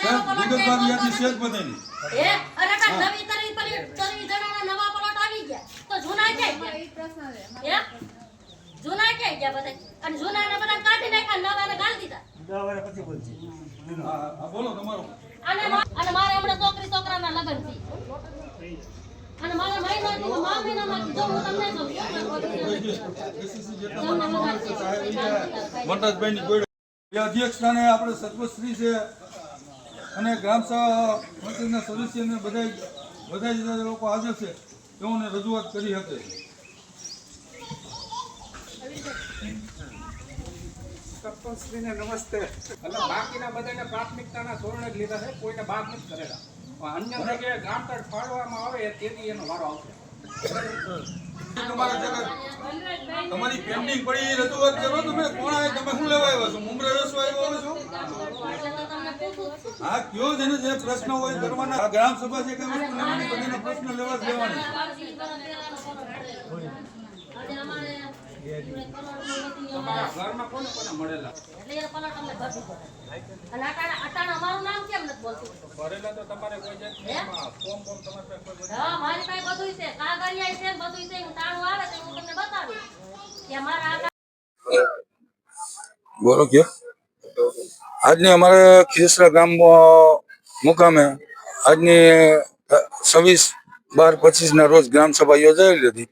વિગતવાર યાદી છે જ બધાની. હે? અરે કાં નવી તરી પલી તરી જણાના નવા પ્લોટ આવી ગયા. તો જૂના ક્યાં ગયા? હે? જૂના ક્યાં ગયા બધા? અને જૂનાને બધા કાઢી નાખ્યા નવાને ગાળી દીધા. હા, હા, બોલો તમારો. અને અને મારે હમણાં છોકરી છોકરાના લગ્ન છે અને મારે મહિનાથી મા મહિનામાં જો હું તમને ગોળ. અધ્યક્ષ સ્થાને આપણે સર્વશ્રી છે અને ગ્રામ સભા મંત્રીના સદસ્ય ને બધા બધા જ લોકો હાજર છે તેઓને રજૂઆત કરી હતી. નમસ્તે. એટલે બાકીના બધાને પ્રાથમિકતાના ધોરણે જ લીધા છે કોઈને બાદ નથી કરેલા. પણ અન્ય જગ્યાએ ગામ તળ ફાળવામાં આવે તેથી એનો વારો આવશે. તમારે તમારી પેન્ડિંગ પડી રજૂઆત કરો તમે કોણ આવે તમે શું લેવા આવ્યા છો? મુંબઈ રસવા આવ્યા છો એટલે તો તમને પૂછું જ છું. આ કયો જેને જે પ્રશ્ન હોય કરવાના. આ ગ્રામ સભા જે કઈ વસ્તુ લેવાની બધાના પ્રશ્ન લેવા જ લેવાના આજે અમારે કરોડમાં નથી તમારા ઘરમાં કોને કોને મળેલા? એટલે એ પલટ અમને ભરવું પડે અને અટાણે અટાણે અમારું નામ કેમ નથી બોલતું? તો તમારે કોઈ જાતનું એમાં ફોર્મ ફોર્મ તમારે પાસે કોઈ બધું? હા મારી પાસે બધું છે. કાગળિયા છે ને છે. હું આવે તો હું કે મારા બોલો કયો? આજની અમારે ખીસરા ગામ મુકામે આજની છવ્વીસ બાર પચીસ ના રોજ ગ્રામ સભા યોજાયેલી હતી.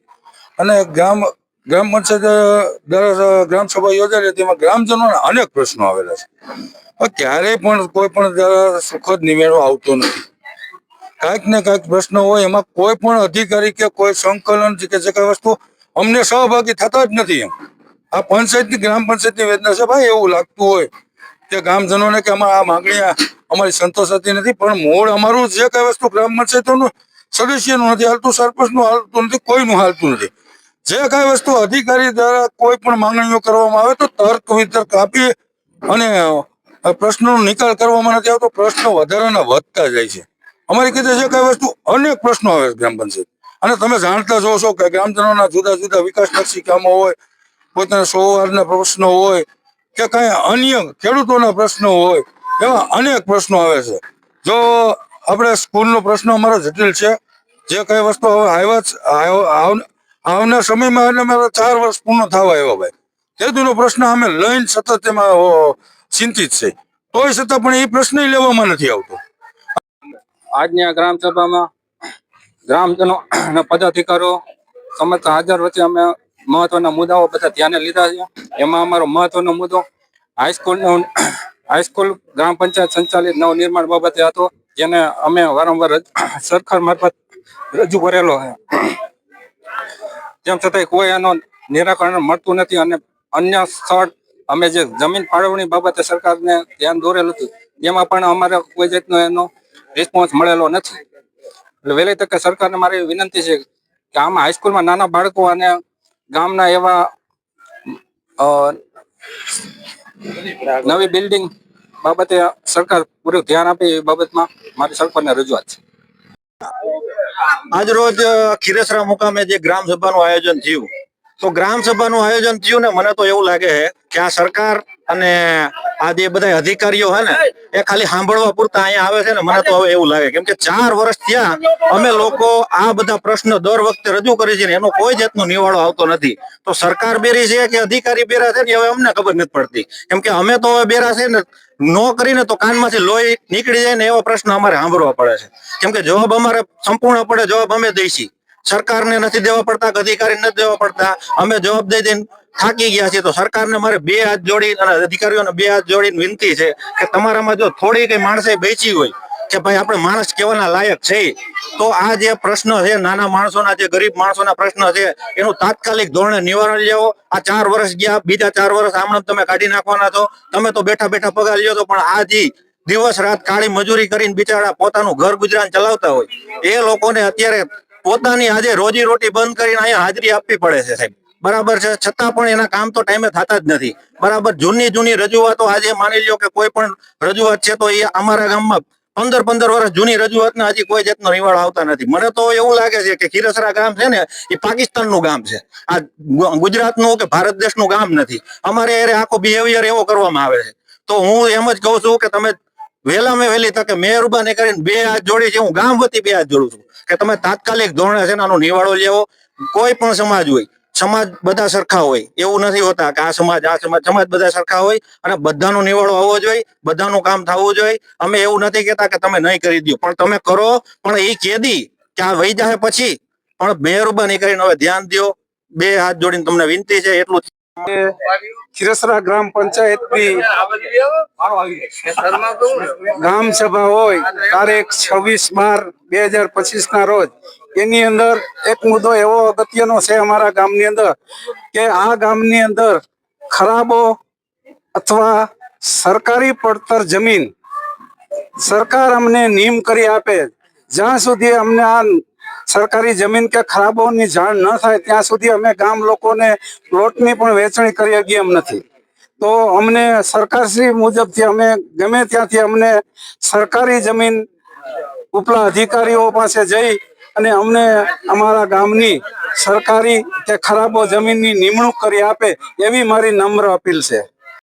અને ગ્રામ ગ્રામ પંચાયત દ્વારા ગ્રામ સભા યોજાયેલી હતી. એમાં ગ્રામજનોના અનેક પ્રશ્નો આવેલા છે. ક્યારેય પણ કોઈ પણ સુખદ નિવેડો આવતો નથી. કાંઈક ને કાંઈક પ્રશ્ન હોય. એમાં કોઈ પણ અધિકારી કે કોઈ સંકલન કે જે કઈ વસ્તુ અમને સહભાગી થતા જ નથી એમ. આ પંચાયતની, ગ્રામ પંચાયતની વેદના છે ભાઈ, એવું લાગતું હોય. કે ગામજનોને કે અમારા આ માંગણી અમારી સંતોષાતી નથી, પણ મૂળ અમારું જે કઈ વસ્તુ ગ્રામ પંચાયતોનું સદસ્યનું નથી, હાલતું સરપંચનું હાલતું નથી, કોઈનું હાલતું નથી. જે કઈ વસ્તુ અધિકારી દ્વારા કોઈ પણ માંગણીઓ કરવામાં આવે તો તર્ક વિતર્ક આપી અને પ્રશ્નોનો નિકાલ કરવામાં નથી આવતો, પ્રશ્નો વધારાના વધતા જાય છે. અમારી કીધે જે કઈ વસ્તુ અનેક પ્રશ્નો આવે ગ્રામ પંચાયત અને તમે જાણતા જોશો કે ગ્રામજનોના જુદા જુદા વિકાસલક્ષી કામો હોય, પોતાના સોવારના પ્રશ્નો હોય કે કઈ અન્ય ખેડૂતોના પ્રશ્નો હોય, એવા અનેક પ્રશ્નો આવે છે. જો આપણે સ્કૂલનો પ્રશ્ન અમારો જટિલ છે, જે કઈ વસ્તુ હવે આવ્યા જ- આવ- આવ- આવનાર સમયમાં એટલે મારા ચાર વર્ષ પૂર્ણ થવા આવ્યા ભાઈ. ખેડૂતોનો પ્રશ્ન અમે લઈને સતત એમાં ચિંતિત છે. તોય છતાં પણ એ પ્રશ્ન લેવામાં નથી આવતો. આજની આ ગ્રામસભામાં ગ્રામજનો અને પદાધિકારીઓ સમસ્ત હાજર વચ્ચે અમે મહત્વના મુદ્દાઓ બધા ધ્યાને લીધા છે. એમાં અમારો મહત્વનો મુદ્દો હાઈસ્કૂલનો હાઈસ્કૂલ ગ્રામ પંચાયત સંચાલિત નવનિર્માણ બાબતે હતો, જેને અમે વારંવાર સરકાર મારફત રજૂ કરેલો છે. તેમ છતાંય કોઈ એનો નિરાકરણ મળતું નથી અને અન્ય સ્થળ અમે જે જમીન ફાળવણી બાબતે સરકારને ધ્યાન દોરેલું હતું તેમાં પણ અમારે કોઈ જાતનો એનો રિસ્પોન્સ મળેલો નથી. એટલે વહેલી તકે સરકારને મારી વિનંતી છે કે આમાં હાઈસ્કૂલમાં નાના બાળકો અને ગામના એવા નવી બિલ્ડિંગ બાબતે સરકાર પૂરું ધ્યાન આપે એ બાબતમાં મારી સરકારને રજૂઆત છે. આજરોજ ખીરેસરા મુકામે જે ગ્રામ સભાનું આયોજન થયું, તો ગ્રામ સભાનું આયોજન થયું ને મને તો એવું લાગે છે કે આ સરકાર અને આ જે બધા અધિકારીઓ હોય ને, એ ખાલી સાંભળવા પૂરતા અહીંયા આવે છે ને, મને તો હવે એવું લાગે. કેમ કે ચાર વર્ષ થયા, અમે લોકો આ બધા પ્રશ્નો દર વખતે રજૂ કરીએ છીએ એનો કોઈ જાતનો નિવાળો આવતો નથી. તો સરકાર બેરી છે કે અધિકારી બેરા છે ને હવે અમને ખબર નથી પડતી. કેમ કે અમે તો હવે બેરા છે ને, નો કરીને તો કાનમાંથી લોહી નીકળી જાય ને, એવા પ્રશ્ન અમારે સાંભળવા પડે છે. કેમ કે જવાબ અમારે સંપૂર્ણ પડે જવાબ અમે દઈશી. સરકારને નથી દેવા પડતા અધિકારી નથી દેવા પડતા. અમે જવાબ થાકી ગયા છીએ. તો સરકારને મારે બે હાથ જોડી અને અધિકારીઓને બે હાથ જોડીને વિનંતી છે કે તમારામાં જો થોડી કઈ માણસે બેચી હોય, કે ભાઈ આપણે માણસ કેવાના લાયક છે તો આ જે પ્રશ્ન છે, નાના માણસોના જે ગરીબ માણસોના પ્રશ્ન છે, એનું તાત્કાલિક ધોરણે નિવારણ લેવો. આ ચાર વર્ષ ગયા, બીજા ચાર વર્ષ આમણે તમે કાઢી નાખવાના છો. તમે તો બેઠા બેઠા પગાર લ્યો છો, પણ આ જે દિવસ રાત કાળી મજૂરી કરીને બિચારા પોતાનું ઘર ગુજરાન ચલાવતા હોય, એ લોકોને અત્યારે પોતાની આજે રોજી રોટી બંધ કરીને અહીંયા હાજરી આપવી પડે છે સાહેબ. બરાબર છે? છતાં પણ એના કામ તો ટાઈમે થતા જ નથી. બરાબર? જૂની જૂની રજૂઆતો આજે માની લ્યો કે કોઈ પણ રજૂઆત છે તો એ અમારા ગામમાં પંદર પંદર વર્ષ જૂની રજૂઆતના હજી કોઈ જાતનો નિવાડો આવતા નથી. મને તો એવું લાગે છે કે ખીરસરા ગામ છે ને, એ પાકિસ્તાનનું ગામ છે. આ ગુજરાત ગુજરાતનું કે ભારત દેશનું ગામ નથી. અમારે આખો બિહેવિયર એવો કરવામાં આવે છે. તો હું એમ જ કહું છું કે તમે વહેલામાં વહેલી તકે મહેરબાની કરીને બે હાથ જોડી છે, હું ગામ વતી બે હાથ જોડું છું. કે તમે તાત્કાલિક ધોરણે છે આનો નિવાડો લેવો. કોઈ પણ સમાજ હોય, સમાજ બધા સરખા હોય, એવું નથી હોતા કે આ સમાજ આ સમાજ સમાજ બધા સરખા હોય અને બધાનો નિવાડો આવવો જોઈએ, બધાનું કામ થવું જોઈએ. અમે એવું નથી કહેતા કે તમે નહીં કરી દો, પણ તમે કરો, પણ એ કેદી કે આ વહી જાય પછી. પણ મહેરબાની કરીને હવે ધ્યાન દો બે હાથ જોડીને તમને વિનંતી છે, એટલું ખીરસરા ગ્રામ પંચાયતની ગ્રામ સભા હોય, તારીખ છવ્વીસ બાર બે હજાર પચીસ ના રોજ. એની અંદર એક મુદ્દો એવો અગત્યનો છે અમારા ગામની અંદર કે આ ગામની અંદર ખરાબો અથવા સરકારી પડતર જમીન સરકાર અમને નિયમ કરી આપે. જ્યાં સુધી અમને આ સરકારી જમીન કે ખરાબોની જાણ ન થાય ત્યાં સુધી અમે ગામ લોકોને પ્લોટની પણ વેચણી કરી શકીએ એમ નથી. તો અમને સરકારશ્રી મુજબથી અમે ગમે ત્યાંથી અમને સરકારી જમીન ઉપલા અધિકારીઓ પાસે જઈ અને અમને અમારા ગામની સરકારી કે ખરાબો જમીનની નિમણૂક કરી આપે એવી મારી નમ્ર અપીલ છે.